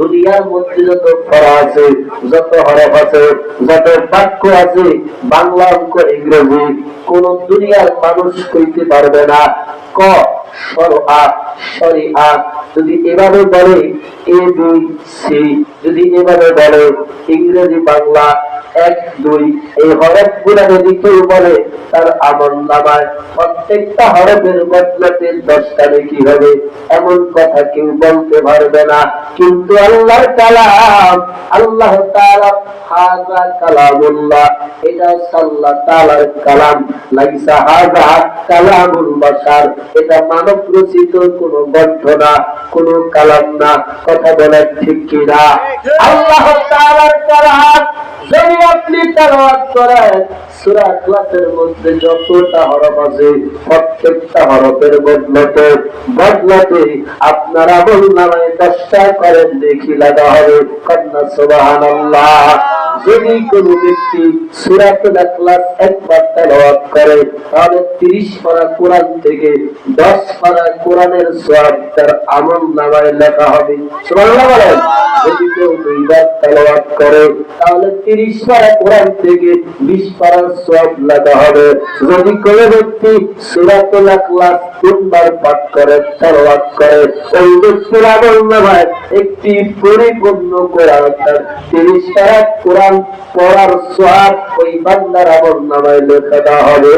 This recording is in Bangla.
দুনিয়ার মধ্যে যত পড়া আছে, যত হরফ আছে, যত বাক্য আছে, বাংলা অঙ্ক ইংরেজি, কোন দুনিয়ার মানুষ কইতে পারবে না। ক যদি এভাবে বলে, এ দুই সি, যদি এভাবে বলে, ইংরেজি, বাংলা এক, দুই, এই গুলা যদি কেউ বলে, তার আমল নামায়। প্রত্যেকটা বদলাতে দশটা কি হবে? এমন কথা কেউ বলতে পারবে না। কিন্তু কালাম, আল্লাহ হাযা কালামুল্লাহ, এটা কালাম। হাযা কালামুল এটা মানব রচিত কোন গ্রন্থ না, কোন কালাম না। কথা বলার ঠিক কিনা আল্লাহ কালাম যদি আপনি তেলাওয়াত করেন সূরা ইখলাসের মধ্যে যতটা হরফ আছে, প্রত্যেকটা হরফের বদলাতে বদলাতে আপনারা আমল নামায় দশটা করেন দেখি লাগা হবে। কন্যা সুবহানাল্লাহ, যদি কোন ব্যক্তি সূরাতুল ইখলাস একবার তেলাওয়াত করে, তাহলে 30 পারা কোরআন থেকে 10 পারা কোরআনের সওয়াব তার আমল নামায় লেখা হবে। সুবহানাল্লাহ যদি কেউ দুইবার তেলাওয়াত করে, তাহলে 30 পারা কোরআন থেকে 20 পারা সওয়াব লেখা হবে। যদি কোনো ব্যক্তি সূরাতুল ইখলাস তিনবার পাঠ করে, তেলাওয়াত করে, ওই ব্যক্তির আমল নামায় একটি পরিপূর্ণ কোরআন, তার 30 পারা কোরআন পড়ার সওয়াব ওই বান্দার নামায় লেখা হবে।